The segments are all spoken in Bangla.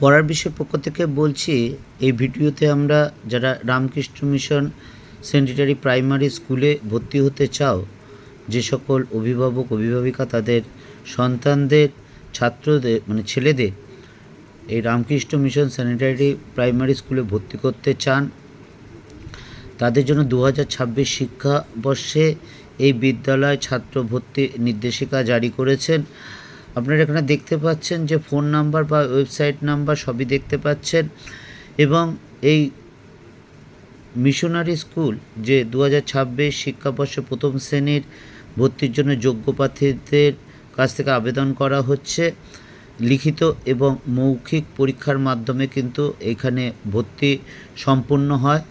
পড়ার বিষয় পক্ষ থেকে বলছি, এই ভিডিওতে আমরা যারা রামকৃষ্ণ মিশন সেন্টিটারি প্রাইমারি স্কুলে ভর্তি হতে চাও, যে সকল অভিভাবক, অভিভাবিকা, তাদের সন্তানদের, ছাত্রদের মানে ছেলেদের এই রামকৃষ্ণ মিশন স্যানিটারি প্রাইমারি স্কুলে ভর্তি করতে চান, তাদের জন্য দু হাজার ছাব্বিশ শিক্ষাবর্ষে এই বিদ্যালয় ছাত্র ভর্তি নির্দেশিকা জারি করেছেন। আপনারা এখানে দেখতে পাচ্ছেন যে ফোন নাম্বার বা ওয়েবসাইট নাম্বার সবই দেখতে পাচ্ছেন এবং এই মিশনারি স্কুল যে দু হাজার ছাব্বিশ শিক্ষাবর্ষে প্রথম শ্রেণির ভর্তির জন্য যোগ্য প্রার্থীদের কাছ থেকে আবেদন করা হচ্ছে। লিখিত এবং মৌখিক পরীক্ষার মাধ্যমে কিন্তু এখানে ভর্তি সম্পূর্ণ হয়।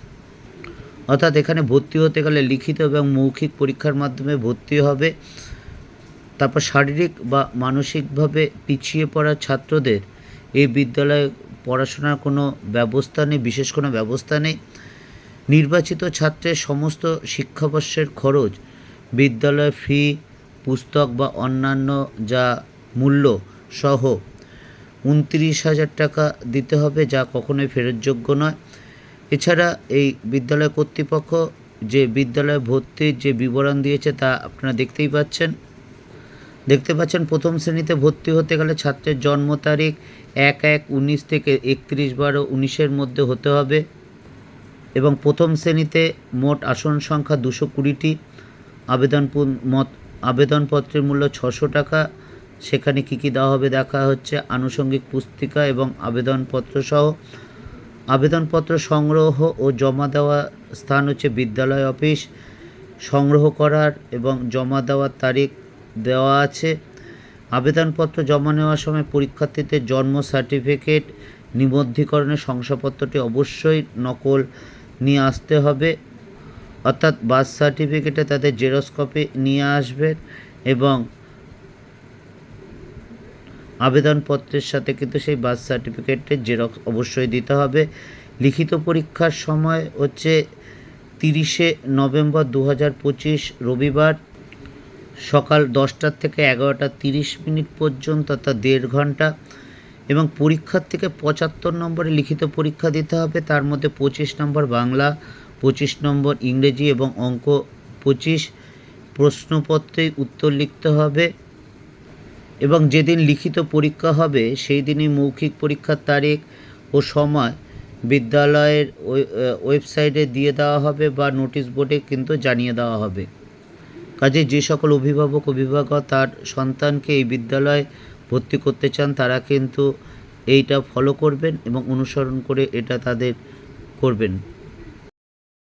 অর্থাৎ এখানে ভর্তি হতে গেলে লিখিত এবং মৌখিক পরীক্ষার মাধ্যমে ভর্তি হবে। তারপর শারীরিক বা মানসিকভাবে পিছিয়ে পড়া ছাত্রদের এই বিদ্যালয়ে পড়াশোনার কোনো ব্যবস্থা নেই, বিশেষ কোনো ব্যবস্থা নেই। নির্বাচিত ছাত্রের সমস্ত শিক্ষাবর্ষের খরচ, বিদ্যালয় ফি, পুস্তক বা অন্যান্য যা মূল্য সহ উনত্রিশ হাজার টাকা দিতে হবে, যা কখনোই ফেরতযোগ্য নয়। এছাড়া এই বিদ্যালয় কর্তৃপক্ষ যে বিদ্যালয়ে ভর্তির যে বিবরণ দিয়েছে তা আপনারা দেখতেই পাচ্ছেন। দেখতে পাচ্ছেন, প্রথম শ্রেণীতে ভর্তি হতে গেলে ছাত্রের জন্ম তারিখ এক এক উনিশ থেকে একত্রিশ বারো উনিশের মধ্যে হতে হবে। এবং প্রথম শ্রেণীতে মোট আসন সংখ্যা দুশো কুড়িটি। আবেদন মত, আবেদনপত্রের মূল্য ছশো টাকা। সেখানে কী কী দেওয়া হবে দেখা হচ্ছে, আনুষঙ্গিক পুস্তিকা এবং আবেদনপত্র সহ। আবেদনপত্র সংগ্রহ ও জমা দেওয়া স্থান হচ্ছে বিদ্যালয় অফিস। সংগ্রহ করার এবং জমা দেওয়ার তারিখ দেওয়া আছে। আবেদনপত্র জমা নেওয়ার সময় পরীক্ষার্থীদের জন্ম সার্টিফিকেট, নিবন্ধীকরণের শংসাপত্রটি অবশ্যই নকল নিয়ে আসতে হবে। অর্থাৎ বার্থ সার্টিফিকেটে তাদের জেরক্স কপি নিয়ে আসবেন এবং আবেদনপত্রের সাথে কিন্তু সেই বার্থ সার্টিফিকেটের জেরক্স অবশ্যই দিতে হবে। লিখিত পরীক্ষার সময় হচ্ছে তিরিশে নভেম্বর দু হাজার পঁচিশ রবিবার। সকাল দশটার থেকে এগারোটা তিরিশ মিনিট পর্যন্ত, অর্থাৎ দেড় ঘণ্টা, এবং পরীক্ষার থেকে পঁচাত্তর নম্বরে লিখিত পরীক্ষা দিতে হবে। তার মধ্যে পঁচিশ নম্বর বাংলা, পঁচিশ নম্বর ইংরেজি এবং অঙ্ক, পঁচিশ প্রশ্নপত্রেই উত্তর লিখতে হবে। এবং যেদিন লিখিত পরীক্ষা হবে, সেই দিনই মৌখিক পরীক্ষার তারিখ ও সময় বিদ্যালয়ের ওয়ে- ওয়েবসাইটে দিয়ে দেওয়া হবে বা নোটিশ বোর্ডে কিন্তু জানিয়ে দেওয়া হবে। কাজে যে সকল অভিভাবক অভিভাবক তার সন্তানকে এই বিদ্যালয়ে ভর্তি করতে চান, তারা কিন্তু এইটা ফলো করবেন এবং অনুসরণ করে এটা তাদের করবেন।